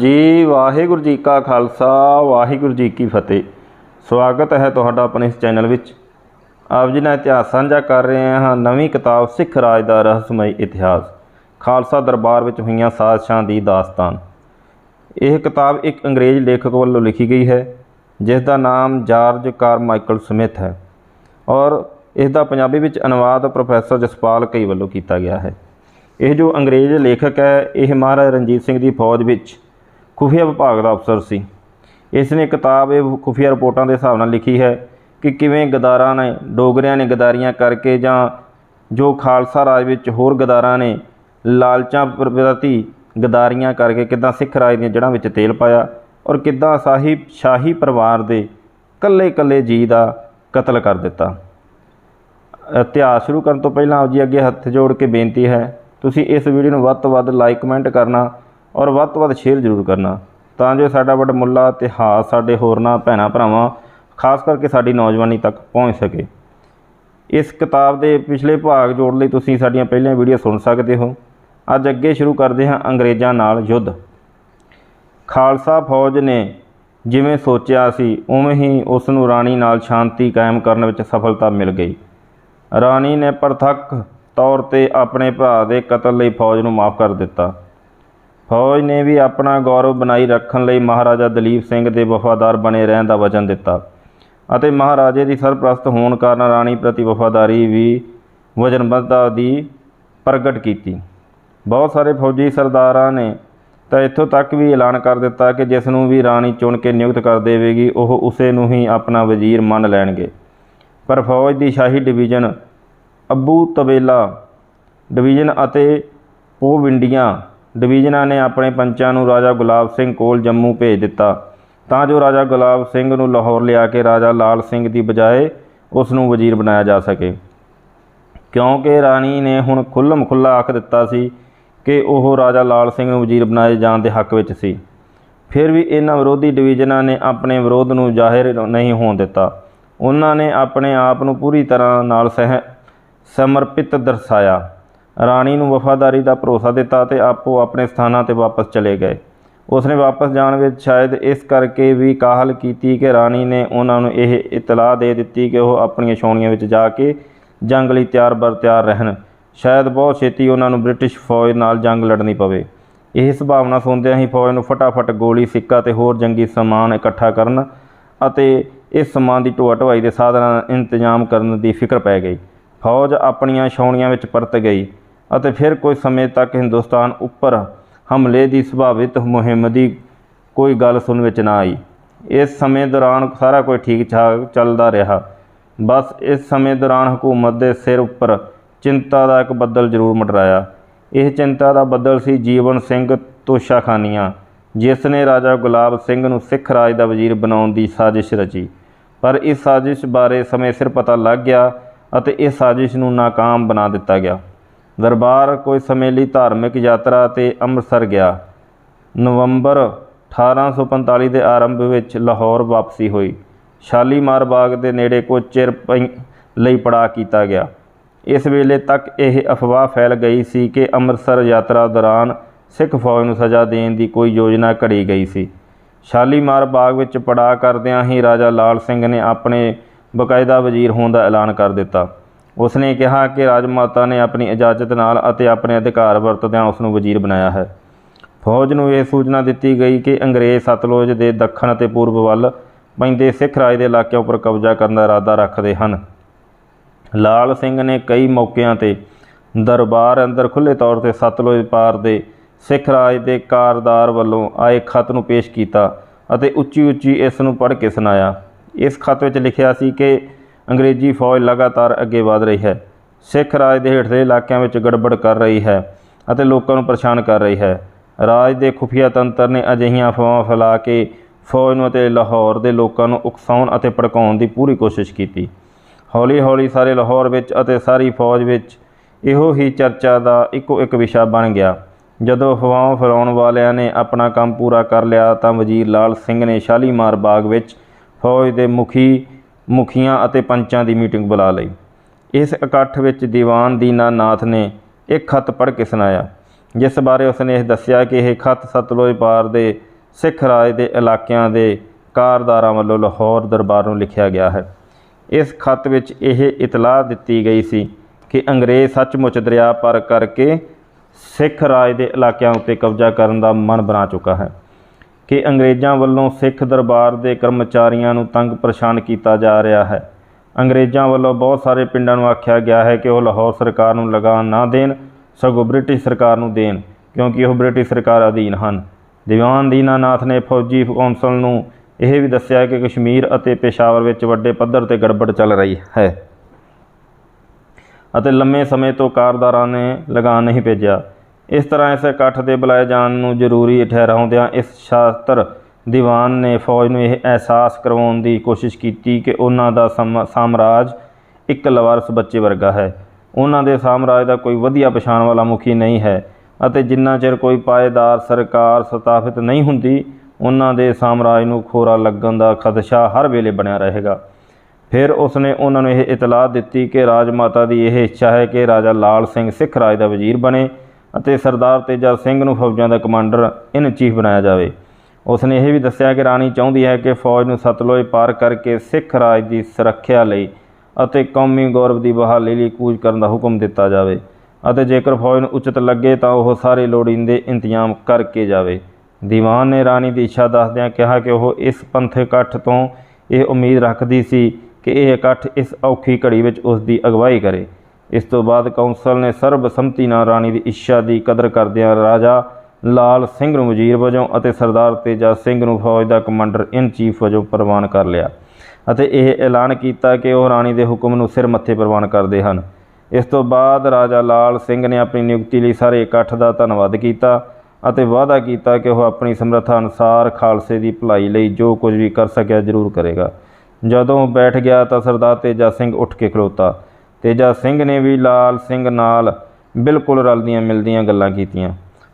ਹਾਂਜੀ ਵਾਹਿਗੁਰੂ ਜੀ ਕਾ ਖਾਲਸਾ, ਵਾਹਿਗੁਰੂ ਜੀ ਕੀ ਫਤਿਹ। ਸਵਾਗਤ ਹੈ ਤੁਹਾਡਾ ਆਪਣੇ ਇਸ ਚੈਨਲ ਵਿੱਚ। ਆਪ ਜੀ ਨਾਲ ਇਤਿਹਾਸ ਸਾਂਝਾ ਕਰ ਰਹੇ ਹਾਂ, ਨਵੀਂ ਕਿਤਾਬ ਸਿੱਖ ਰਾਜ ਦਾ ਰਹੱਸਮਈ ਇਤਿਹਾਸ, ਖਾਲਸਾ ਦਰਬਾਰ ਵਿੱਚ ਹੋਈਆਂ ਸਾਜ਼ਿਸ਼ਾਂ ਦੀ ਦਾਸਤਾਨ। ਇਹ ਕਿਤਾਬ ਇੱਕ ਅੰਗਰੇਜ਼ ਲੇਖਕ ਵੱਲੋਂ ਲਿਖੀ ਗਈ ਹੈ, ਜਿਸ ਦਾ ਨਾਮ ਜਾਰਜ ਕਾਰਮਾਈਕਲ ਸਮਿਥ ਹੈ ਔਰ ਇਸ ਦਾ ਪੰਜਾਬੀ ਵਿੱਚ ਅਨੁਵਾਦ ਪ੍ਰੋਫੈਸਰ ਜਸਪਾਲ ਕਈ ਵੱਲੋਂ ਕੀਤਾ ਗਿਆ ਹੈ। ਇਹ ਜੋ ਅੰਗਰੇਜ਼ ਲੇਖਕ ਹੈ, ਇਹ ਮਹਾਰਾਜਾ ਰਣਜੀਤ ਸਿੰਘ ਦੀ ਫੌਜ ਵਿੱਚ ਖੁਫੀਆ ਵਿਭਾਗ ਦਾ ਅਫਸਰ ਸੀ। ਇਸ ਨੇ ਕਿਤਾਬ ਇਹ ਖੁਫੀਆ ਰਿਪੋਰਟਾਂ ਦੇ ਹਿਸਾਬ ਨਾਲ ਲਿਖੀ ਹੈ ਕਿ ਕਿਵੇਂ ਗਦਾਰਾਂ ਨੇ, ਡੋਗਰਿਆਂ ਨੇ ਗਦਾਰੀਆਂ ਕਰਕੇ ਜਾਂ ਜੋ ਖਾਲਸਾ ਰਾਜ ਵਿੱਚ ਹੋਰ ਗਦਾਰਾਂ ਨੇ ਲਾਲਚਾਂ ਪ੍ਰਤੀ ਗਦਾਰੀਆਂ ਕਰਕੇ ਕਿੱਦਾਂ ਸਿੱਖ ਰਾਜ ਦੀਆਂ ਜੜ੍ਹਾਂ ਵਿੱਚ ਤੇਲ ਪਾਇਆ ਔਰ ਕਿੱਦਾਂ ਸਾਹੀ, ਸ਼ਾਹੀ ਪਰਿਵਾਰ ਦੇ ਕੱਲੇ ਕੱਲੇ ਜੀ ਦਾ ਕਤਲ ਕਰ ਦਿੱਤਾ। ਇਤਿਹਾਸ ਸ਼ੁਰੂ ਕਰਨ ਤੋਂ ਪਹਿਲਾਂ ਆਪ ਜੀ ਅੱਗੇ ਹੱਥ ਜੋੜ ਕੇ ਬੇਨਤੀ ਹੈ, ਤੁਸੀਂ ਇਸ ਵੀਡੀਓ ਨੂੰ ਵੱਧ ਤੋਂ ਵੱਧ ਲਾਈਕ, ਕਮੈਂਟ ਕਰਨਾ ਔਰ ਵੱਧ ਤੋਂ ਵੱਧ ਸ਼ੇਅਰ ਜ਼ਰੂਰ ਕਰਨਾ। ਤਾਂ ਜੋ ਸਾਡਾ ਵੱਡਮੁੱਲਾ ਇਤਿਹਾਸ, ਸਾਡੇ ਹੋਰਨਾਂ ਭੈਣਾਂ ਭਰਾਵਾਂ, ਖਾਸ ਕਰਕੇ ਸਾਡੀ ਨੌਜਵਾਨੀ ਤੱਕ ਪਹੁੰਚ ਸਕੇ। ਇਸ ਕਿਤਾਬ ਦੇ ਪਿਛਲੇ ਭਾਗ ਜੋੜ ਲਈ ਤੁਸੀਂ ਸਾਡੀਆਂ ਪਹਿਲੀਆਂ ਵੀਡੀਓ ਸੁਣ ਸਕਦੇ ਹੋ। ਅੱਜ ਅੱਗੇ ਸ਼ੁਰੂ ਕਰਦੇ ਹਾਂ ਅੰਗਰੇਜ਼ਾਂ ਨਾਲ ਯੁੱਧ। ਖਾਲਸਾ ਫੌਜ ਨੇ ਜਿਵੇਂ ਸੋਚਿਆ ਸੀ, ਉਵੇਂ ਹੀ ਉਸ ਨੂੰ ਰਾਣੀ ਨਾਲ ਸ਼ਾਂਤੀ ਕਾਇਮ ਕਰਨ ਵਿੱਚ ਸਫਲਤਾ ਮਿਲ ਗਈ। ਰਾਣੀ ਨੇ ਪ੍ਰਤੱਖ ਤੌਰ ਤੇ ਆਪਣੇ ਭਰਾ ਦੇ ਕਤਲ ਲਈ ਫੌਜ ਨੂੰ ਮਾਫ ਕਰ ਦਿੱਤਾ। ਫੌਜ ਨੇ ਵੀ ਆਪਣਾ ਗੌਰਵ ਬਣਾਈ ਰੱਖਣ ਲਈ ਮਹਾਰਾਜਾ ਦਲੀਪ ਸਿੰਘ ਦੇ ਵਫਾਦਾਰ ਬਣੇ ਰਹਿਣ ਦਾ ਵਚਨ ਦਿੱਤਾ ਅਤੇ ਮਹਾਰਾਜੇ ਦੀ ਸਰਪ੍ਰਸਤ ਹੋਣ ਕਾਰਨ ਰਾਣੀ ਪ੍ਰਤੀ ਵਫਾਦਾਰੀ ਵੀ ਵਚਨਬੱਧਤਾ ਦੀ ਪ੍ਰਗਟ ਕੀਤੀ। ਬਹੁਤ ਸਾਰੇ ਫੌਜੀ ਸਰਦਾਰਾਂ ਨੇ ਤਾਂ ਇੱਥੋਂ ਤੱਕ ਵੀ ਐਲਾਨ ਕਰ ਦਿੱਤਾ ਕਿ ਜਿਸ ਨੂੰ ਵੀ ਰਾਣੀ ਚੁਣ ਕੇ ਨਿਯੁਕਤ ਕਰ ਦੇਵੇਗੀ, ਉਹ ਉਸੇ ਨੂੰ ਹੀ ਆਪਣਾ ਵਜ਼ੀਰ ਮੰਨ ਲੈਣਗੇ। ਪਰ ਫੌਜ ਦੀ ਸ਼ਾਹੀ ਡਿਵੀਜ਼ਨ, ਅਬੂ ਤਬੇਲਾ ਡਿਵੀਜ਼ਨ ਅਤੇ ਪੋਵਿੰਡੀਆਂ ਡਿਵੀਜ਼ਨਾਂ ਨੇ ਆਪਣੇ ਪੰਚਾਂ ਨੂੰ ਰਾਜਾ ਗੁਲਾਬ ਸਿੰਘ ਕੋਲ ਜੰਮੂ ਭੇਜ ਦਿੱਤਾ। ਤਾਂ ਜੋ ਰਾਜਾ ਗੁਲਾਬ ਸਿੰਘ ਨੂੰ ਲਾਹੌਰ ਲਿਆ ਕੇ ਰਾਜਾ ਲਾਲ ਸਿੰਘ ਦੀ ਬਜਾਏ ਉਸ ਨੂੰ ਵਜ਼ੀਰ ਬਣਾਇਆ ਜਾ ਸਕੇ। ਕਿਉਂਕਿ ਰਾਣੀ ਨੇ ਹੁਣ ਖੁੱਲ੍ਹਮ ਖੁੱਲ੍ਹਾ ਆਖ ਦਿੱਤਾ ਸੀ ਕਿ ਉਹ ਰਾਜਾ ਲਾਲ ਸਿੰਘ ਨੂੰ ਵਜ਼ੀਰ ਬਣਾਏ ਜਾਣ ਦੇ ਹੱਕ ਵਿੱਚ ਸੀ। ਫਿਰ ਵੀ ਇਹਨਾਂ ਵਿਰੋਧੀ ਡਿਵੀਜ਼ਨਾਂ ਨੇ ਆਪਣੇ ਵਿਰੋਧ ਨੂੰ ਜ਼ਾਹਿਰ ਨਹੀਂ ਹੋਣ ਦਿੱਤਾ। ਉਹਨਾਂ ਨੇ ਆਪਣੇ ਆਪ ਨੂੰ ਪੂਰੀ ਤਰ੍ਹਾਂ ਨਾਲ ਸਹਿ, ਸਮਰਪਿਤ ਦਰਸਾਇਆ। ਰਾਣੀ ਨੂੰ ਵਫਾਦਾਰੀ ਦਾ ਭਰੋਸਾ ਦਿੱਤਾ ਤੇ ਆਪੋ ਆਪਣੇ ਸਥਾਨਾਂ ਤੇ ਵਾਪਸ ਚਲੇ ਗਏ। ਉਸਨੇ ਵਾਪਸ ਜਾਣ ਵਿੱਚ ਸ਼ਾਇਦ ਇਸ ਕਰਕੇ ਵੀ ਕਾਹਲ ਕੀਤੀ ਕਿ ਰਾਣੀ ਨੇ ਉਹਨਾਂ ਨੂੰ ਇਹ ਇਤਲਾਹ ਦੇ ਦਿੱਤੀ ਕਿ ਉਹ ਆਪਣੀਆਂ ਛਾਉਣੀਆਂ ਵਿੱਚ ਜਾ ਕੇ ਜੰਗ ਲਈ ਤਿਆਰ ਬਰ ਤਿਆਰ ਰਹਿਣ। ਸ਼ਾਇਦ ਬਹੁਤ ਛੇਤੀ ਉਹਨਾਂ ਨੂੰ ਬ੍ਰਿਟਿਸ਼ ਫੌਜ ਨਾਲ ਜੰਗ ਲੜਨੀ ਪਵੇ। ਇਹ ਸੰਭਾਵਨਾ ਸੁਣਦਿਆਂ ਹੀ ਫੌਜ ਨੂੰ ਫਟਾਫਟ ਗੋਲੀ, ਸਿੱਕਾ ਤੇ ਹੋਰ ਜੰਗੀ ਸਮਾਨ ਇਕੱਠਾ ਕਰਨ ਅਤੇ ਇਸ ਸਮਾਨ ਦੀ ਢੋਆ ਢੁਆਈ ਦੇ ਸਾਧਨਾਂ ਦਾ ਇੰਤਜ਼ਾਮ ਕਰਨ ਦੀ ਫਿਕਰ ਪੈ ਗਈ। ਫੌਜ ਆਪਣੀਆਂ ਛਾਉਣੀਆਂ ਵਿੱਚ ਪਰਤ ਗਈ। ਅਤੇ ਫਿਰ ਕੁਝ ਸਮੇਂ ਤੱਕ ਹਿੰਦੁਸਤਾਨ ਉੱਪਰ ਹਮਲੇ ਦੀ ਸੁਭਾਵਿਤ ਮੁਹਿੰਮ ਦੀ ਕੋਈ ਗੱਲ ਸੁਣ ਵਿੱਚ ਨਾ ਆਈ। ਇਸ ਸਮੇਂ ਦੌਰਾਨ ਸਾਰਾ ਕੁਝ ਠੀਕ ਠਾਕ ਚੱਲਦਾ ਰਿਹਾ। ਬਸ ਇਸ ਸਮੇਂ ਦੌਰਾਨ ਹਕੂਮਤ ਦੇ ਸਿਰ ਉੱਪਰ ਚਿੰਤਾ ਦਾ ਇੱਕ ਬੱਦਲ ਜ਼ਰੂਰ ਮਟਰਾਇਆ। ਇਹ ਚਿੰਤਾ ਦਾ ਬੱਦਲ ਸੀ ਜੀਵਨ ਸਿੰਘ ਤੋਸ਼ਾਖਾਨੀਆ, ਜਿਸ ਨੇ ਰਾਜਾ ਗੁਲਾਬ ਸਿੰਘ ਨੂੰ ਸਿੱਖ ਰਾਜ ਦਾ ਵਜ਼ੀਰ ਬਣਾਉਣ ਦੀ ਸਾਜ਼ਿਸ਼ ਰਚੀ। ਪਰ ਇਸ ਸਾਜ਼ਿਸ਼ ਬਾਰੇ ਸਮੇਂ ਸਿਰ ਪਤਾ ਲੱਗ ਗਿਆ ਅਤੇ ਇਸ ਸਾਜ਼ਿਸ਼ ਨੂੰ ਨਾਕਾਮ ਬਣਾ ਦਿੱਤਾ ਗਿਆ। ਦਰਬਾਰ ਕੋਈ ਸਮੇਂ ਲਈ ਧਾਰਮਿਕ ਯਾਤਰਾ ਤੇ ਅੰਮ੍ਰਿਤਸਰ ਗਿਆ। ਨਵੰਬਰ 1845 ਦੇ ਆਰੰਭ ਵਿੱਚ ਲਾਹੌਰ ਵਾਪਸੀ ਹੋਈ। ਸ਼ਾਲੀਮਾਰ ਬਾਗ ਦੇ ਨੇੜੇ ਕੁਝ ਚਿਰ ਪਈ ਲਈ ਪੜਾ ਕੀਤਾ ਗਿਆ। ਇਸ ਵੇਲੇ ਤੱਕ ਇਹ ਅਫਵਾਹ ਫੈਲ ਗਈ ਸੀ ਕਿ ਅੰਮ੍ਰਿਤਸਰ ਯਾਤਰਾ ਦੌਰਾਨ ਸਿੱਖ ਫੌਜ ਨੂੰ ਸਜ਼ਾ ਦੇਣ ਦੀ ਕੋਈ ਯੋਜਨਾ ਘੜੀ ਗਈ ਸੀ। ਸ਼ਾਲੀਮਾਰ ਬਾਗ ਵਿੱਚ ਪੜਾ ਕਰਦਿਆਂ ਹੀ ਰਾਜਾ ਲਾਲ ਸਿੰਘ ਨੇ ਆਪਣੇ ਬਕਾਇਦਾ ਵਜ਼ੀਰ ਹੋਣ ਦਾ ਐਲਾਨ ਕਰ ਦਿੱਤਾ। ਉਸ ਨੇ ਕਿਹਾ ਕਿ ਰਾਜਮਾਤਾ ਨੇ ਆਪਣੀ ਇਜਾਜ਼ਤ ਨਾਲ ਅਤੇ ਆਪਣੇ ਅਧਿਕਾਰ ਵਰਤਦਿਆਂ ਉਸ ਨੂੰ ਵਜ਼ੀਰ ਬਣਾਇਆ ਹੈ। ਫੌਜ ਨੂੰ ਇਹ ਸੂਚਨਾ ਦਿੱਤੀ ਗਈ ਕਿ ਅੰਗਰੇਜ਼ ਸਤਲੁਜ ਦੇ ਦੱਖਣ ਅਤੇ ਪੂਰਬ ਵੱਲ ਪੈਂਦੇ ਸਿੱਖ ਰਾਜ ਦੇ ਇਲਾਕਿਆਂ ਉੱਪਰ ਕਬਜ਼ਾ ਕਰਨ ਦਾ ਇਰਾਦਾ ਰੱਖਦੇ ਹਨ। ਲਾਲ ਸਿੰਘ ਨੇ ਕਈ ਮੌਕਿਆਂ ਤੇ ਦਰਬਾਰ ਅੰਦਰ ਖੁੱਲ੍ਹੇ ਤੌਰ ਤੇ ਸਤਲੁਜ ਪਾਰ ਦੇ ਸਿੱਖ ਰਾਜ ਦੇ ਕਾਰਦਾਰ ਵੱਲੋਂ ਆਏ ਖਤ ਨੂੰ ਪੇਸ਼ ਕੀਤਾ ਅਤੇ ਉੱਚੀ ਉੱਚੀ ਇਸ ਨੂੰ ਪੜ੍ਹ ਕੇ ਸੁਣਾਇਆ। ਇਸ ਖਤ ਵਿੱਚ ਲਿਖਿਆ ਸੀ ਕਿ ਅੰਗਰੇਜ਼ੀ ਫੌਜ ਲਗਾਤਾਰ ਅੱਗੇ ਵਧ ਰਹੀ ਹੈ। ਸਿੱਖ ਰਾਜ ਦੇ ਹੇਠਲੇ ਇਲਾਕਿਆਂ ਵਿੱਚ ਗੜਬੜ ਕਰ ਰਹੀ ਹੈ ਅਤੇ ਲੋਕਾਂ ਨੂੰ ਪਰੇਸ਼ਾਨ ਕਰ ਰਹੀ ਹੈ। ਰਾਜ ਦੇ ਖੁਫੀਆ ਤੰਤਰ ਨੇ ਅਜਿਹੀਆਂ ਅਫਵਾਹਾਂ ਫੈਲਾ ਕੇ ਫੌਜ ਨੂੰ ਅਤੇ ਲਾਹੌਰ ਦੇ ਲੋਕਾਂ ਨੂੰ ਉਕਸਾਉਣ ਅਤੇ ਭੜਕਾਉਣ ਦੀ ਪੂਰੀ ਕੋਸ਼ਿਸ਼ ਕੀਤੀ। ਹੌਲੀ-ਹੌਲੀ ਸਾਰੇ ਲਾਹੌਰ ਵਿੱਚ ਅਤੇ ਸਾਰੀ ਫੌਜ ਵਿੱਚ ਇਹੋ ਹੀ ਚਰਚਾ ਦਾ ਇੱਕੋ ਇੱਕ ਵਿਸ਼ਾ ਬਣ ਗਿਆ। ਜਦੋਂ ਅਫਵਾਹਾਂ ਫੈਲਾਉਣ ਵਾਲਿਆਂ ਨੇ ਆਪਣਾ ਕੰਮ ਪੂਰਾ ਕਰ ਲਿਆ ਤਾਂ ਵਜ਼ੀਰ ਲਾਲ ਸਿੰਘ ਨੇ ਸ਼ਾਲੀਮਾਰ ਬਾਗ ਵਿੱਚ ਫੌਜ ਦੇ ਮੁਖੀ ਮੁਖੀਆਂ ਅਤੇ ਪੰਚਾਂ ਦੀ ਮੀਟਿੰਗ ਬੁਲਾ ਲਈ। ਇਸ ਇਕੱਠ ਵਿੱਚ ਦੀਵਾਨ ਦੀਨਾਨਾਥ ਨੇ ਇੱਕ ਖਤ ਪੜ੍ਹ ਕੇ ਸੁਣਾਇਆ, ਜਿਸ ਬਾਰੇ ਉਸਨੇ ਇਹ ਦੱਸਿਆ ਕਿ ਇਹ ਖਤ ਸਤਲੁਜ ਪਾਰ ਦੇ ਸਿੱਖ ਰਾਜ ਦੇ ਇਲਾਕਿਆਂ ਦੇ ਕਾਰਦਾਰਾਂ ਵੱਲੋਂ ਲਾਹੌਰ ਦਰਬਾਰ ਨੂੰ ਲਿਖਿਆ ਗਿਆ ਹੈ। ਇਸ ਖਤ ਵਿੱਚ ਇਹ ਇਤਲਾਹ ਦਿੱਤੀ ਗਈ ਸੀ ਕਿ ਅੰਗਰੇਜ਼ ਸੱਚਮੁੱਚ ਦਰਿਆ ਪਾਰ ਕਰਕੇ ਸਿੱਖ ਰਾਜ ਦੇ ਇਲਾਕਿਆਂ ਉੱਤੇ ਕਬਜ਼ਾ ਕਰਨ ਦਾ ਮਨ ਬਣਾ ਚੁੱਕਾ ਹੈ। ਕਿ ਅੰਗਰੇਜ਼ਾਂ ਵੱਲੋਂ ਸਿੱਖ ਦਰਬਾਰ ਦੇ ਕਰਮਚਾਰੀਆਂ ਨੂੰ ਤੰਗ ਪਰੇਸ਼ਾਨ ਕੀਤਾ ਜਾ ਰਿਹਾ ਹੈ। ਅੰਗਰੇਜ਼ਾਂ ਵੱਲੋਂ ਬਹੁਤ ਸਾਰੇ ਪਿੰਡਾਂ ਨੂੰ ਆਖਿਆ ਗਿਆ ਹੈ ਕਿ ਉਹ ਲਾਹੌਰ ਸਰਕਾਰ ਨੂੰ ਲਗਾਨ ਨਾ ਦੇਣ, ਸਗੋਂ ਬ੍ਰਿਟਿਸ਼ ਸਰਕਾਰ ਨੂੰ ਦੇਣ, ਕਿਉਂਕਿ ਉਹ ਬ੍ਰਿਟਿਸ਼ ਸਰਕਾਰ ਅਧੀਨ ਹਨ। ਦੀਵਾਨ ਦੀਨਾਨਾਥ ਨੇ ਫੌਜੀ ਕੌਂਸਲ ਨੂੰ ਇਹ ਵੀ ਦੱਸਿਆ ਕਿ ਕਸ਼ਮੀਰ ਅਤੇ ਪੇਸ਼ਾਵਰ ਵਿੱਚ ਵੱਡੇ ਪੱਧਰ ਤੇ ਗੜਬੜ ਚੱਲ ਰਹੀ ਹੈ। ਅਤੇ ਲੰਮੇ ਸਮੇਂ ਤੋਂ ਕਾਰਦਾਰਾਂ ਨੇ ਲਗਾਨ ਨਹੀਂ ਭੇਜਿਆ। ਇਸ ਤਰ੍ਹਾਂ ਇਸ ਇਕੱਠ ਦੇ ਬੁਲਾਏ ਜਾਣ ਨੂੰ ਜ਼ਰੂਰੀ ਠਹਿਰਾਉਂਦਿਆਂ ਇਸ ਸ਼ਾਸਤਰ ਦੀਵਾਨ ਨੇ ਫੌਜ ਨੂੰ ਇਹ ਅਹਿਸਾਸ ਕਰਵਾਉਣ ਦੀ ਕੋਸ਼ਿਸ਼ ਕੀਤੀ ਕਿ ਉਹਨਾਂ ਦਾ ਸਮ- ਸਾਮਰਾਜ ਇੱਕ ਲਵਾਰਸ ਬੱਚੇ ਵਰਗਾ ਹੈ। ਉਹਨਾਂ ਦੇ ਸਾਮਰਾਜ ਦਾ ਕੋਈ ਵਧੀਆ ਪਛਾਣ ਵਾਲਾ ਮੁਖੀ ਨਹੀਂ ਹੈ ਅਤੇ ਜਿੰਨਾ ਚਿਰ ਕੋਈ ਪਾਏਦਾਰ ਸਰਕਾਰ ਸਥਾਪਿਤ ਨਹੀਂ ਹੁੰਦੀ, ਉਹਨਾਂ ਦੇ ਸਾਮਰਾਜ ਨੂੰ ਖੋਰਾ ਲੱਗਣ ਦਾ ਖਦਸ਼ਾ ਹਰ ਵੇਲੇ ਬਣਿਆ ਰਹੇਗਾ। ਫਿਰ ਉਸਨੇ ਉਹਨਾਂ ਨੂੰ ਇਹ ਇਤਲਾਹ ਦਿੱਤੀ ਕਿ ਰਾਜ ਮਾਤਾ ਦੀ ਇਹ ਇੱਛਾ ਹੈ ਕਿ ਰਾਜਾ ਲਾਲ ਸਿੰਘ ਸਿੱਖ ਰਾਜ ਦਾ ਵਜ਼ੀਰ ਬਣੇ। ਅਤੇ ਸਰਦਾਰ ਤੇਜਾ ਸਿੰਘ ਨੂੰ ਫੌਜਾਂ ਦਾ ਕਮਾਂਡਰ ਇਨ ਚੀਫ ਬਣਾਇਆ ਜਾਵੇ। ਉਸਨੇ ਇਹ ਵੀ ਦੱਸਿਆ ਕਿ ਰਾਣੀ ਚਾਹੁੰਦੀ ਹੈ ਕਿ ਫੌਜ ਨੂੰ ਸਤਲੁਜ ਪਾਰ ਕਰਕੇ ਸਿੱਖ ਰਾਜ ਦੀ ਸੁਰੱਖਿਆ ਲਈ ਅਤੇ ਕੌਮੀ ਗੌਰਵ ਦੀ ਬਹਾਲੀ ਲਈ ਕੂਚ ਕਰਨ ਦਾ ਹੁਕਮ ਦਿੱਤਾ ਜਾਵੇ ਅਤੇ ਜੇਕਰ ਫੌਜ ਨੂੰ ਉਚਿਤ ਲੱਗੇ ਤਾਂ ਉਹ ਸਾਰੇ ਲੋੜੀਂਦੇ ਇੰਤਜ਼ਾਮ ਕਰਕੇ ਜਾਵੇ। ਦੀਵਾਨ ਨੇ ਰਾਣੀ ਦੀ ਇੱਛਾ ਦੱਸਦਿਆਂ ਕਿਹਾ ਕਿ ਉਹ ਇਸ ਪੰਥ ਇਕੱਠ ਤੋਂ ਇਹ ਉਮੀਦ ਰੱਖਦੀ ਸੀ ਕਿ ਇਹ ਇਕੱਠ ਇਸ ਔਖੀ ਘੜੀ ਵਿੱਚ ਉਸ ਦੀ ਅਗਵਾਈ ਕਰੇ। ਇਸ ਤੋਂ ਬਾਅਦ ਕੌਂਸਲ ਨੇ ਸਰਬਸੰਮਤੀ ਨਾਲ ਰਾਣੀ ਦੀ ਇੱਛਾ ਦੀ ਕਦਰ ਕਰਦਿਆਂ ਰਾਜਾ ਲਾਲ ਸਿੰਘ ਨੂੰ ਵਜ਼ੀਰ ਵਜੋਂ ਅਤੇ ਸਰਦਾਰ ਤੇਜਾ ਸਿੰਘ ਨੂੰ ਫੌਜ ਦਾ ਕਮਾਂਡਰ ਇਨ ਚੀਫ ਵਜੋਂ ਪ੍ਰਵਾਨ ਕਰ ਲਿਆ ਅਤੇ ਇਹ ਐਲਾਨ ਕੀਤਾ ਕਿ ਉਹ ਰਾਣੀ ਦੇ ਹੁਕਮ ਨੂੰ ਸਿਰ ਮੱਥੇ ਪ੍ਰਵਾਨ ਕਰਦੇ ਹਨ। ਇਸ ਤੋਂ ਬਾਅਦ ਰਾਜਾ ਲਾਲ ਸਿੰਘ ਨੇ ਆਪਣੀ ਨਿਯੁਕਤੀ ਲਈ ਸਾਰੇ ਇਕੱਠ ਦਾ ਧੰਨਵਾਦ ਕੀਤਾ ਅਤੇ ਵਾਅਦਾ ਕੀਤਾ ਕਿ ਉਹ ਆਪਣੀ ਸਮਰੱਥਾ ਅਨੁਸਾਰ ਖਾਲਸੇ ਦੀ ਭਲਾਈ ਲਈ ਜੋ ਕੁਝ ਵੀ ਕਰ ਸਕਿਆ ਜ਼ਰੂਰ ਕਰੇਗਾ। ਜਦੋਂ ਉਹ ਬੈਠ ਗਿਆ ਤਾਂ ਸਰਦਾਰ ਤੇਜਾ ਸਿੰਘ ਉੱਠ ਕੇ ਖਲੋਤਾ। ਤੇਜਾ ਸਿੰਘ ਨੇ ਵੀ ਲਾਲ ਸਿੰਘ ਨਾਲ ਬਿਲਕੁਲ ਰਲਦੀਆਂ ਮਿਲਦੀਆਂ ਗੱਲਾਂ ਕੀਤੀਆਂ।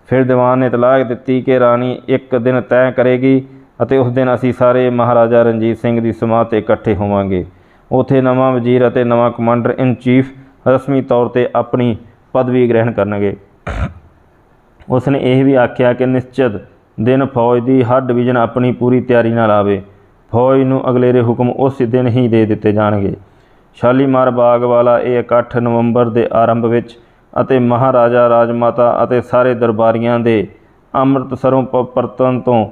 ਫਿਰ ਦੀਵਾਨ ਨੇ ਤਲਾਕ ਦਿੱਤੀ ਕਿ ਰਾਣੀ ਇੱਕ ਦਿਨ ਤੈਅ ਕਰੇਗੀ ਅਤੇ ਉਸ ਦਿਨ ਅਸੀਂ ਸਾਰੇ ਮਹਾਰਾਜਾ ਰਣਜੀਤ ਸਿੰਘ ਦੀ ਸਮਾਧ ਤੇ ਇਕੱਠੇ ਹੋਵਾਂਗੇ। ਉੱਥੇ ਨਵਾਂ ਵਜ਼ੀਰ ਅਤੇ ਨਵਾਂ ਕਮਾਂਡਰ ਇਨ ਚੀਫ ਰਸਮੀ ਤੌਰ ਤੇ ਆਪਣੀ ਪਦਵੀ ਗ੍ਰਹਿਣ ਕਰਨਗੇ। ਉਸਨੇ ਇਹ ਵੀ ਆਖਿਆ ਕਿ ਨਿਸ਼ਚਿਤ ਦਿਨ ਫੌਜ ਦੀ ਹਰ ਡਿਵੀਜ਼ਨ ਆਪਣੀ ਪੂਰੀ ਤਿਆਰੀ ਨਾਲ ਆਵੇ। ਫੌਜ ਨੂੰ ਅਗਲੇਰੇ ਹੁਕਮ ਉਸ ਦਿਨ ਹੀ ਦੇ ਦਿੱਤੇ ਜਾਣਗੇ। ਸ਼ਾਲੀਮਾਰ ਬਾਗ ਵਾਲਾ ਇਹ ਇਕੱਠ ਨਵੰਬਰ ਦੇ ਆਰੰਭ ਵਿੱਚ ਅਤੇ ਮਹਾਰਾਜਾ ਰਾਜਮਾਤਾ ਅਤੇ ਸਾਰੇ ਦਰਬਾਰੀਆਂ ਦੇ ਅੰਮ੍ਰਿਤਸਰੋਂ ਪ- ਪਰਤਣ ਤੋਂ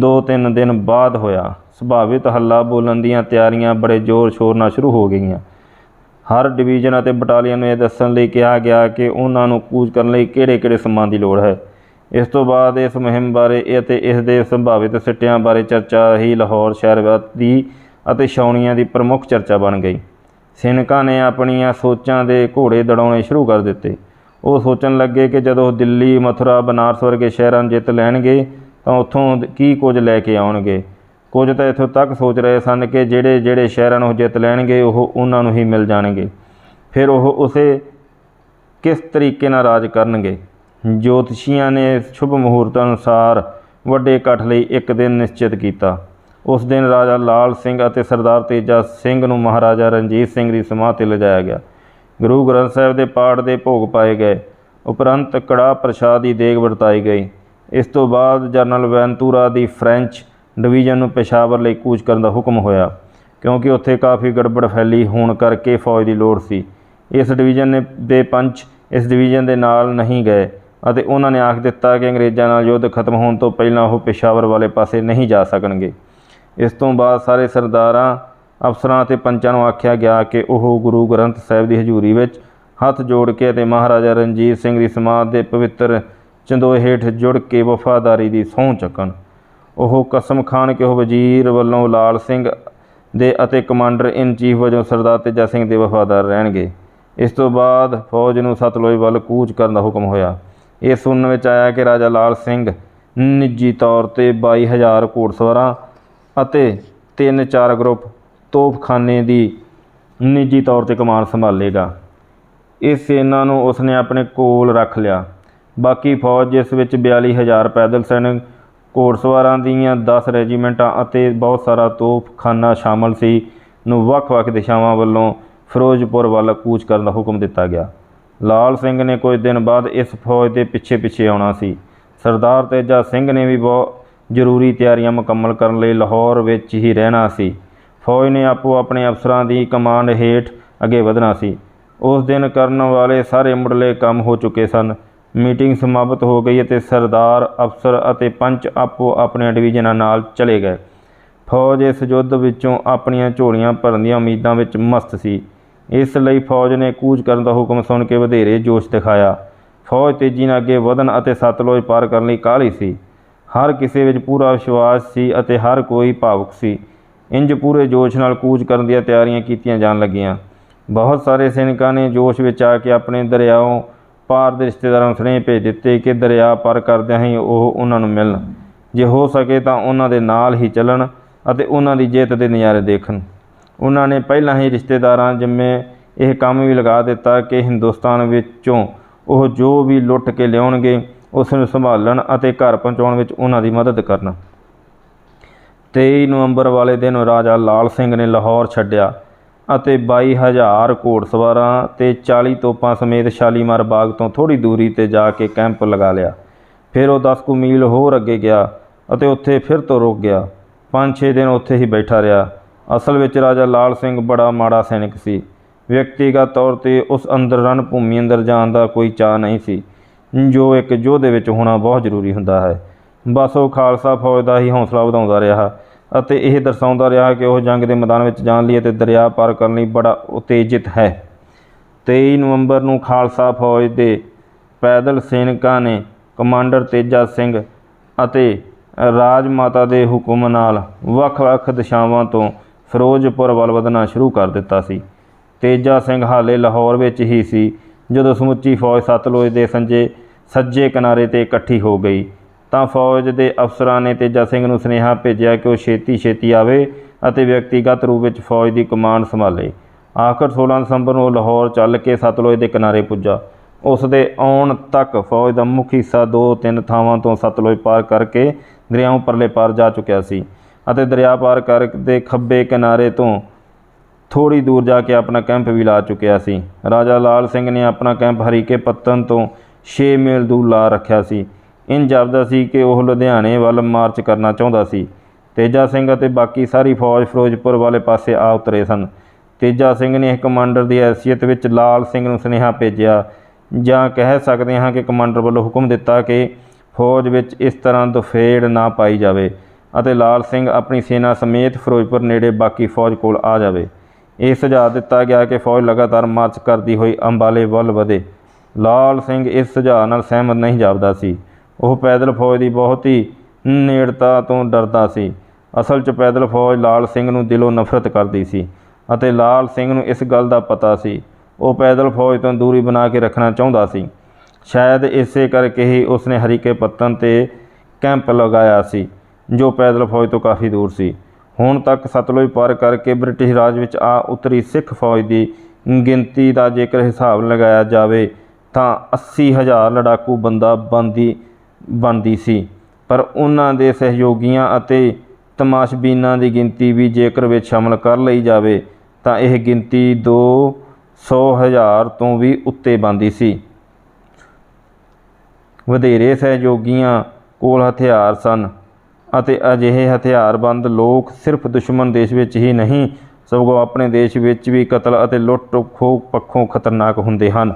ਦੋ ਤਿੰਨ ਦਿਨ ਬਾਅਦ ਹੋਇਆ। ਸੁਭਾਵਿਤ ਹੱਲਾ ਬੋਲਣ ਦੀਆਂ ਤਿਆਰੀਆਂ ਬੜੇ ਜ਼ੋਰ ਸ਼ੋਰ ਨਾਲ ਸ਼ੁਰੂ ਹੋ ਗਈਆਂ। ਹਰ ਡਿਵੀਜ਼ਨ ਅਤੇ ਬਟਾਲੀਅਨ ਨੂੰ ਇਹ ਦੱਸਣ ਲਈ ਕਿਹਾ ਗਿਆ ਕਿ ਉਹਨਾਂ ਨੂੰ ਕੂਚ ਕਰਨ ਲਈ ਕਿਹੜੇ-ਕਿਹੜੇ ਸਮਾਨ ਦੀ ਲੋੜ ਹੈ। ਇਸ ਤੋਂ ਬਾਅਦ ਇਸ ਮੁਹਿੰਮ ਬਾਰੇ ਅਤੇ ਇਸ ਦੇ ਸੰਭਾਵਿਤ ਸਿੱਟਿਆਂ ਬਾਰੇ ਚਰਚਾ ਹੀ ਲਾਹੌਰ ਸ਼ਹਿਰ ਦੀ ਅਤੇ ਛਾਉਣੀਆਂ ਦੀ ਪ੍ਰਮੁੱਖ ਚਰਚਾ ਬਣ ਗਈ। ਸੈਨਿਕਾਂ ਨੇ ਆਪਣੀਆਂ ਸੋਚਾਂ ਦੇ ਘੋੜੇ ਦੜਾਉਣੇ ਸ਼ੁਰੂ ਕਰ ਦਿੱਤੇ। ਉਹ ਸੋਚਣ ਲੱਗੇ ਕਿ ਜਦੋਂ ਦਿੱਲੀ, ਮਥੁਰਾ, ਬਨਾਰਸ ਵਰਗੇ ਸ਼ਹਿਰਾਂ ਨੂੰ ਜਿੱਤ ਲੈਣਗੇ, ਤਾਂ ਉੱਥੋਂ ਕੀ ਕੁਝ ਲੈ ਕੇ ਆਉਣਗੇ? ਕੁਝ ਤਾਂ ਇੱਥੋਂ ਤੱਕ ਸੋਚ ਰਹੇ ਸਨ ਕਿ ਜਿਹੜੇ ਜਿਹੜੇ ਸ਼ਹਿਰਾਂ ਨੂੰ ਜਿੱਤ ਲੈਣਗੇ, ਉਹ ਉਹਨਾਂ ਨੂੰ ਹੀ ਮਿਲ ਜਾਣਗੇ। ਫਿਰ ਉਹ ਉਸੇ ਕਿਸ ਤਰੀਕੇ ਨਾਲ ਰਾਜ ਕਰਨਗੇ? ਜੋਤਸ਼ੀਆਂ ਨੇ ਸ਼ੁਭ ਮਹੂਰਤ ਅਨੁਸਾਰ ਵੱਡੇ ਇਕੱਠ ਲਈ ਇੱਕ ਦਿਨ ਨਿਸ਼ਚਿਤ ਕੀਤਾ। ਉਸ ਦਿਨ ਰਾਜਾ ਲਾਲ ਸਿੰਘ ਅਤੇ ਸਰਦਾਰ ਤੇਜਾ ਸਿੰਘ ਨੂੰ ਮਹਾਰਾਜਾ ਰਣਜੀਤ ਸਿੰਘ ਦੀ ਸਮਾਧ ਤੇ ਲਿਜਾਇਆ ਗਿਆ। ਗੁਰੂ ਗ੍ਰੰਥ ਸਾਹਿਬ ਦੇ ਪਾਠ ਦੇ ਭੋਗ ਪਾਏ ਗਏ। ਉਪਰੰਤ ਕੜਾ ਪ੍ਰਸ਼ਾਦ ਦੀ ਦੇਗ ਵਰਤਾਈ ਗਈ। ਇਸ ਤੋਂ ਬਾਅਦ ਜਨਰਲ ਵੈਂਤੂਰਾ ਦੀ ਫ੍ਰੈਂਚ ਡਿਵੀਜ਼ਨ ਨੂੰ ਪੇਸ਼ਾਵਰ ਲਈ ਕੂਚ ਕਰਨ ਦਾ ਹੁਕਮ ਹੋਇਆ, ਕਿਉਂਕਿ ਉੱਥੇ ਕਾਫੀ ਗੜਬੜ ਫੈਲੀ ਹੋਣ ਕਰਕੇ ਫੌਜ ਦੀ ਲੋੜ ਸੀ। ਇਸ ਡਿਵੀਜ਼ਨ ਨੇ ਦੇ ਪੰਚ ਇਸ ਡਿਵੀਜ਼ਨ ਦੇ ਨਾਲ ਨਹੀਂ ਗਏ ਅਤੇ ਉਹਨਾਂ ਨੇ ਆਖ ਦਿੱਤਾ ਕਿ ਅੰਗਰੇਜ਼ਾਂ ਨਾਲ ਯੁੱਧ ਖਤਮ ਹੋਣ ਤੋਂ ਪਹਿਲਾਂ ਉਹ ਪੇਸ਼ਾਵਰ ਵਾਲੇ ਪਾਸੇ ਨਹੀਂ ਜਾ ਸਕਣਗੇ। ਇਸ ਤੋਂ ਬਾਅਦ ਸਾਰੇ ਸਰਦਾਰਾਂ, ਅਫਸਰਾਂ ਅਤੇ ਪੰਚਾਂ ਨੂੰ ਆਖਿਆ ਗਿਆ ਕਿ ਉਹ ਗੁਰੂ ਗ੍ਰੰਥ ਸਾਹਿਬ ਦੀ ਹਜ਼ੂਰੀ ਵਿੱਚ ਹੱਥ ਜੋੜ ਕੇ ਅਤੇ ਮਹਾਰਾਜਾ ਰਣਜੀਤ ਸਿੰਘ ਦੀ ਸਮਾਧ ਦੇ ਪਵਿੱਤਰ ਚੰਦੋਏ ਹੇਠ ਜੁੜ ਕੇ ਵਫਾਦਾਰੀ ਦੀ ਸਹੁੰ ਚੱਕਣ। ਉਹ ਕਸਮ ਖਾਣ ਕਿ ਉਹ ਵਜ਼ੀਰ ਵੱਲੋਂ ਲਾਲ ਸਿੰਘ ਦੇ ਅਤੇ ਕਮਾਂਡਰ ਇਨ ਚੀਫ ਵਜੋਂ ਸਰਦਾਰ ਤੇਜਾ ਸਿੰਘ ਦੇ ਵਫਾਦਾਰ ਰਹਿਣਗੇ। ਇਸ ਤੋਂ ਬਾਅਦ ਫੌਜ ਨੂੰ ਸਤਲੁਜ ਵੱਲ ਕੂਚ ਕਰਨ ਦਾ ਹੁਕਮ ਹੋਇਆ। ਇਹ ਸੁਣਨ ਵਿੱਚ ਆਇਆ ਕਿ ਰਾਜਾ ਲਾਲ ਸਿੰਘ ਨਿੱਜੀ ਤੌਰ ਤੇ 22000 ਘੋੜਸਵਾਰਾਂ ਅਤੇ 3-4 ਗਰੁੱਪ ਤੋਪਖਾਨੇ ਦੀ ਨਿੱਜੀ ਤੌਰ ਤੇ ਕਮਾਨ ਸੰਭਾਲੇਗਾ। ਇਸ ਸੈਨਾ ਨੂੰ ਉਸਨੇ ਆਪਣੇ ਕੋਲ ਰੱਖ ਲਿਆ। ਬਾਕੀ ਫੌਜ, ਜਿਸ ਵਿੱਚ 42000 ਪੈਦਲ ਸੈਨਿਕ, ਘੋੜਸਵਾਰਾਂ ਦੀਆਂ 10 ਰੈਜੀਮੈਂਟਾਂ ਅਤੇ ਬਹੁਤ ਸਾਰਾ ਤੋਪਖਾਨਾ ਸ਼ਾਮਲ ਸੀ, ਨੂੰ ਵੱਖ-ਵੱਖ ਦਿਸ਼ਾਵਾਂ ਵੱਲੋਂ ਫਿਰੋਜ਼ਪੁਰ ਵੱਲ ਕੂਚ ਕਰਨ ਦਾ ਹੁਕਮ ਦਿੱਤਾ ਗਿਆ। ਲਾਲ ਸਿੰਘ ਨੇ ਕੁਝ ਦਿਨ ਬਾਅਦ ਇਸ ਫੌਜ ਦੇ ਪਿੱਛੇ-ਪਿੱਛੇ ਆਉਣਾ ਸੀ। ਸਰਦਾਰ ਤੇਜਾ ਸਿੰਘ ਨੇ ਵੀ ਬਹੁ ਜ਼ਰੂਰੀ ਤਿਆਰੀਆਂ ਮੁਕੰਮਲ ਕਰਨ ਲਈ ਲਾਹੌਰ ਵਿੱਚ ਹੀ ਰਹਿਣਾ ਸੀ। ਫੌਜ ਨੇ ਆਪੋ ਆਪਣੇ ਅਫਸਰਾਂ ਦੀ ਕਮਾਂਡ ਹੇਠ ਅੱਗੇ ਵਧਣਾ ਸੀ। ਉਸ ਦਿਨ ਕਰਨ ਵਾਲੇ ਸਾਰੇ ਮੁੱਢਲੇ ਕੰਮ ਹੋ ਚੁੱਕੇ ਸਨ। ਮੀਟਿੰਗ ਸਮਾਪਤ ਹੋ ਗਈ ਅਤੇ ਸਰਦਾਰ, ਅਫਸਰ ਅਤੇ ਪੰਚ ਆਪੋ ਆਪਣੇ ਡਿਵੀਜ਼ਨਾਂ ਨਾਲ ਚਲੇ ਗਏ। ਫੌਜ ਇਸ ਯੁੱਧ ਵਿੱਚੋਂ ਆਪਣੀਆਂ ਝੋਲੀਆਂ ਭਰਨ ਦੀਆਂ ਉਮੀਦਾਂ ਵਿੱਚ ਮਸਤ ਸੀ। ਇਸ ਲਈ ਫੌਜ ਨੇ ਕੂਚ ਕਰਨ ਦਾ ਹੁਕਮ ਸੁਣ ਕੇ ਵਧੇਰੇ ਜੋਸ਼ ਦਿਖਾਇਆ। ਫੌਜ ਤੇਜ਼ੀ ਨਾਲ ਅੱਗੇ ਵਧਣ ਅਤੇ ਸਤਲੁਜ ਪਾਰ ਕਰਨ ਲਈ ਕਾਹਲੀ ਸੀ। ਹਰ ਕਿਸੇ ਵਿੱਚ ਪੂਰਾ ਵਿਸ਼ਵਾਸ ਸੀ ਅਤੇ ਹਰ ਕੋਈ ਭਾਵੁਕ ਸੀ। ਇੰਜ ਪੂਰੇ ਜੋਸ਼ ਨਾਲ ਕੂਚ ਕਰਨ ਦੀਆਂ ਤਿਆਰੀਆਂ ਕੀਤੀਆਂ ਜਾਣ ਲੱਗੀਆਂ। ਬਹੁਤ ਸਾਰੇ ਸੈਨਿਕਾਂ ਨੇ ਜੋਸ਼ ਵਿੱਚ ਆ ਕੇ ਆਪਣੇ ਦਰਿਆਓਂ ਪਾਰ ਦੇ ਰਿਸ਼ਤੇਦਾਰਾਂ ਨੂੰ ਸੁਨੇਹੇ ਭੇਜ ਦਿੱਤੇ ਕਿ ਦਰਿਆ ਪਾਰ ਕਰਦਿਆਂ ਹੀ ਉਹ ਉਹਨਾਂ ਨੂੰ ਮਿਲਣ। ਜੇ ਹੋ ਸਕੇ ਤਾਂ ਉਹਨਾਂ ਦੇ ਨਾਲ ਹੀ ਚੱਲਣ ਅਤੇ ਉਹਨਾਂ ਦੀ ਜਿੱਤ ਦੇ ਨਜ਼ਾਰੇ ਦੇਖਣ। ਉਹਨਾਂ ਨੇ ਪਹਿਲਾਂ ਹੀ ਰਿਸ਼ਤੇਦਾਰਾਂ ਜਿੰਮੇ ਇਹ ਕੰਮ ਵੀ ਲਗਾ ਦਿੱਤਾ ਕਿ ਹਿੰਦੁਸਤਾਨ ਵਿੱਚੋਂ ਉਹ ਜੋ ਵੀ ਲੁੱਟ ਕੇ ਲਿਆਉਣਗੇ ਉਸ ਨੂੰ ਸੰਭਾਲਣ ਅਤੇ ਘਰ ਪਹੁੰਚਾਉਣ ਵਿੱਚ ਉਹਨਾਂ ਦੀ ਮਦਦ ਕਰਨ। 23 ਨਵੰਬਰ ਵਾਲੇ ਦਿਨ ਰਾਜਾ ਲਾਲ ਸਿੰਘ ਨੇ ਲਾਹੌਰ ਛੱਡਿਆ ਅਤੇ 22000 ਘੋੜਸਵਾਰਾਂ ਤੇ 40 ਤੋਪਾਂ ਸਮੇਤ ਸ਼ਾਲੀਮਾਰ ਬਾਗ ਤੋਂ ਥੋੜੀ ਦੂਰੀ ਤੇ ਜਾ ਕੇ ਕੈਂਪ ਲਗਾ ਲਿਆ। ਫਿਰ ਉਹ 10 ਕੁ ਮੀਲ ਹੋਰ ਅੱਗੇ ਗਿਆ ਅਤੇ ਉੱਥੇ ਫਿਰ ਤੋਂ ਰੁਕ ਗਿਆ। 5-6 ਦਿਨ ਉੱਥੇ ਹੀ ਬੈਠਾ ਰਿਹਾ। ਅਸਲ ਵਿੱਚ ਰਾਜਾ ਲਾਲ ਸਿੰਘ ਬੜਾ ਮਾੜਾ ਸੈਨਿਕ ਸੀ। ਵਿਅਕਤੀਗਤ ਤੌਰ ਤੇ ਉਸ ਅੰਦਰ ਰਣ ਭੂਮੀ ਅੰਦਰ ਜਾਣ ਦਾ ਕੋਈ ਚਾਅ ਨਹੀਂ ਸੀ। ਜੋ ਇੱਕ ਯੋਧੇ ਵਿੱਚ ਹੋਣਾ ਬਹੁਤ ਜ਼ਰੂਰੀ ਹੁੰਦਾ ਹੈ। ਬਸ ਉਹ ਖਾਲਸਾ ਫੌਜ ਦਾ ਹੀ ਹੌਸਲਾ ਵਧਾਉਂਦਾ ਰਿਹਾ ਅਤੇ ਇਹ ਦਰਸਾਉਂਦਾ ਰਿਹਾ ਕਿ ਉਹ ਜੰਗ ਦੇ ਮੈਦਾਨ ਵਿੱਚ ਜਾਣ ਲਈ ਅਤੇ ਦਰਿਆ ਪਾਰ ਕਰਨ ਲਈ ਬੜਾ ਉਤੇਜਿਤ ਹੈ। 23 ਨਵੰਬਰ ਨੂੰ ਖਾਲਸਾ ਫੌਜ ਦੇ ਪੈਦਲ ਸੈਨਿਕਾਂ ਨੇ ਕਮਾਂਡਰ ਤੇਜਾ ਸਿੰਘ ਅਤੇ ਰਾਜ ਮਾਤਾ ਦੇ ਹੁਕਮ ਨਾਲ ਵੱਖ-ਵੱਖ ਦਿਸ਼ਾਵਾਂ ਤੋਂ ਫਿਰੋਜ਼ਪੁਰ ਵੱਲ ਵਧਣਾ ਸ਼ੁਰੂ ਕਰ ਦਿੱਤਾ ਸੀ। ਤੇਜਾ ਸਿੰਘ ਹਾਲੇ ਲਾਹੌਰ ਵਿੱਚ ਹੀ ਸੀ ਜਦੋਂ ਸਮੁੱਚੀ ਫੌਜ ਸਤਲੁਜ ਦੇ ਸੰਜੇ ਸੱਜੇ ਕਿਨਾਰੇ ਤੇ ਇਕੱਠੀ ਹੋ ਗਈ, ਤਾਂ ਫੌਜ ਦੇ ਅਫਸਰਾਂ ਨੇ ਤੇਜਾ ਸਿੰਘ ਨੂੰ ਸੁਨੇਹਾ ਭੇਜਿਆ ਕਿ ਉਹ ਛੇਤੀ-ਛੇਤੀ ਆਵੇ ਅਤੇ ਵਿਅਕਤੀਗਤ ਰੂਪ ਵਿੱਚ ਫੌਜ ਦੀ ਕਮਾਂਡ ਸੰਭਾਲੇ। ਆਖਰ 16 ਦਸੰਬਰ ਨੂੰ ਲਾਹੌਰ ਚੱਲ ਕੇ ਸਤਲੁਜ ਦੇ ਕਿਨਾਰੇ ਪੁੱਜਾ। ਉਸ ਦੇ ਆਉਣ ਤੱਕ ਫੌਜ ਦਾ ਮੁੱਖ ਹਿੱਸਾ ਦੋ ਤਿੰਨ ਥਾਵਾਂ ਤੋਂ ਸਤਲੁਜ ਪਾਰ ਕਰਕੇ ਦਰਿਆਓਂ ਪਰਲੇ ਪਾਰ ਜਾ ਚੁੱਕਿਆ ਸੀ ਅਤੇ ਦਰਿਆ ਪਾਰ ਕਰਕੇ ਖੱਬੇ ਕਿਨਾਰੇ ਤੋਂ ਥੋੜੀ ਦੂਰ ਜਾ ਕੇ ਆਪਣਾ ਕੈਂਪ ਵੀ ਲਾ ਚੁੱਕਿਆ ਸੀ। ਰਾਜਾ ਲਾਲ ਸਿੰਘ ਨੇ ਆਪਣਾ ਕੈਂਪ ਹਰੀਕੇ ਪੱਤਨ ਤੋਂ 6 ਮੀਲ ਦੂਰ ਲਾ ਰੱਖਿਆ ਸੀ। ਇੰਜ ਜਾਪਦਾ ਸੀ ਕਿ ਉਹ ਲੁਧਿਆਣੇ ਵੱਲ ਮਾਰਚ ਕਰਨਾ ਚਾਹੁੰਦਾ ਸੀ। ਤੇਜਾ ਸਿੰਘ ਅਤੇ ਬਾਕੀ ਸਾਰੀ ਫੌਜ ਫਿਰੋਜ਼ਪੁਰ ਵਾਲੇ ਪਾਸੇ ਆ ਉਤਰੇ ਸਨ। ਤੇਜਾ ਸਿੰਘ ਨੇ ਇੱਕ ਕਮਾਂਡਰ ਦੀ ਹੈਸੀਅਤ ਵਿੱਚ ਲਾਲ ਸਿੰਘ ਨੂੰ ਸੁਨੇਹਾ ਭੇਜਿਆ। ਜਾਂ ਕਹਿ ਸਕਦੇ ਹਾਂ ਕਿ ਕਮਾਂਡਰ ਵੱਲੋਂ ਹੁਕਮ ਦਿੱਤਾ ਕਿ ਫੌਜ ਵਿੱਚ ਇਸ ਤਰ੍ਹਾਂ ਦੁਫੇੜ ਨਾ ਪਾਈ ਜਾਵੇ ਅਤੇ ਲਾਲ ਸਿੰਘ ਆਪਣੀ ਸੈਨਾ ਸਮੇਤ ਫਿਰੋਜ਼ਪੁਰ ਨੇੜੇ ਬਾਕੀ ਫੌਜ ਕੋਲ ਆ ਜਾਵੇ। ਇਹ ਸੁਝਾਅ ਦਿੱਤਾ ਗਿਆ ਕਿ ਫੌਜ ਲਗਾਤਾਰ ਮਾਰਚ ਕਰਦੀ ਹੋਈ ਅੰਬਾਲੇ ਵੱਲ ਵਧੇ। ਲਾਲ ਸਿੰਘ ਇਸ ਸੁਝਾਅ ਨਾਲ ਸਹਿਮਤ ਨਹੀਂ ਜਾਪਦਾ ਸੀ। ਉਹ ਪੈਦਲ ਫੌਜ ਦੀ ਬਹੁਤ ਹੀ ਨੇੜਤਾ ਤੋਂ ਡਰਦਾ ਸੀ। ਅਸਲ 'ਚ ਪੈਦਲ ਫੌਜ ਲਾਲ ਸਿੰਘ ਨੂੰ ਦਿਲੋਂ ਨਫ਼ਰਤ ਕਰਦੀ ਸੀ ਅਤੇ ਲਾਲ ਸਿੰਘ ਨੂੰ ਇਸ ਗੱਲ ਦਾ ਪਤਾ ਸੀ। ਉਹ ਪੈਦਲ ਫੌਜ ਤੋਂ ਦੂਰੀ ਬਣਾ ਕੇ ਰੱਖਣਾ ਚਾਹੁੰਦਾ ਸੀ। ਸ਼ਾਇਦ ਇਸੇ ਕਰਕੇ ਹੀ ਉਸਨੇ ਹਰੀਕੇ ਪੱਤਨ ਤੇ ਕੈਂਪ ਲਗਾਇਆ ਸੀ, ਜੋ ਪੈਦਲ ਫੌਜ ਤੋਂ ਕਾਫੀ ਦੂਰ ਸੀ। ਹੁਣ ਤੱਕ ਸਤਲੁਜ ਪਾਰ ਕਰਕੇ ਬ੍ਰਿਟਿਸ਼ ਰਾਜ ਵਿੱਚ ਆ ਉਤਰੀ ਸਿੱਖ ਫੌਜ ਦੀ ਗਿਣਤੀ ਦਾ ਜੇਕਰ ਹਿਸਾਬ ਲਗਾਇਆ ਜਾਵੇ ਤਾਂ 80000 ਲੜਾਕੂ ਬੰਦਾ ਬੰਦੀ, ਬਣਦੀ ਸੀ। ਪਰ ਉਹਨਾਂ ਦੇ ਸਹਿਯੋਗੀਆਂ ਅਤੇ ਤਮਾਸ਼ਬੀਨਾਂ ਦੀ ਗਿਣਤੀ ਵੀ ਜੇਕਰ ਵਿੱਚ ਸ਼ਾਮਲ ਕਰ ਲਈ ਜਾਵੇ ਤਾਂ ਇਹ ਗਿਣਤੀ 200000 ਤੋਂ ਵੀ ਉੱਤੇ ਬਣਦੀ ਸੀ। ਵਧੇਰੇ ਸਹਿਯੋਗੀਆਂ ਕੋਲ ਹਥਿਆਰ ਸਨ। ਅਤੇ ਅਜਿਹੇ ਹਥਿਆਰਬੰਦ ਲੋਕ ਸਿਰਫ ਦੁਸ਼ਮਣ ਦੇਸ਼ ਵਿੱਚ ਹੀ ਨਹੀਂ, ਸਗੋਂ ਆਪਣੇ ਦੇਸ਼ ਵਿੱਚ ਵੀ ਕਤਲ ਅਤੇ ਲੁੱਟ ਖੋਹ ਪੱਖੋਂ ਖਤਰਨਾਕ ਹੁੰਦੇ ਹਨ।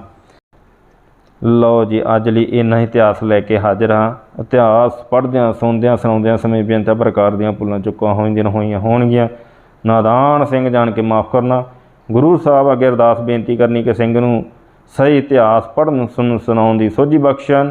ਲਓ ਜੀ, ਅੱਜ ਲਈ ਇੰਨਾ ਹੀ ਇਤਿਹਾਸ ਲੈ ਕੇ ਹਾਜ਼ਰ ਹਾਂ। ਇਤਿਹਾਸ ਪੜ੍ਹਦਿਆਂ, ਸੁਣਦਿਆਂ, ਸੁਣਾਉਂਦਿਆਂ ਸਮੇਂ ਬੇਨਤੀ ਪ੍ਰਕਾਰ ਦੀਆਂ ਭੁੱਲਾਂ ਚੁੱਕਾਂ ਹੋਈਆਂ ਹੋਈਆਂ ਹੋਣਗੀਆਂ। ਨਾਦਾਨ ਸਿੰਘ ਜਾਣ ਕੇ ਮਾਫ ਕਰਨਾ। ਗੁਰੂ ਸਾਹਿਬ ਅੱਗੇ ਅਰਦਾਸ ਬੇਨਤੀ ਕਰਨੀ ਕਿ ਸਿੰਘ ਨੂੰ ਸਹੀ ਇਤਿਹਾਸ ਪੜ੍ਹਨ ਸੁਣ ਸੁਣਾਉਣ ਦੀ ਸੋਝੀ ਬਖਸ਼ਣ।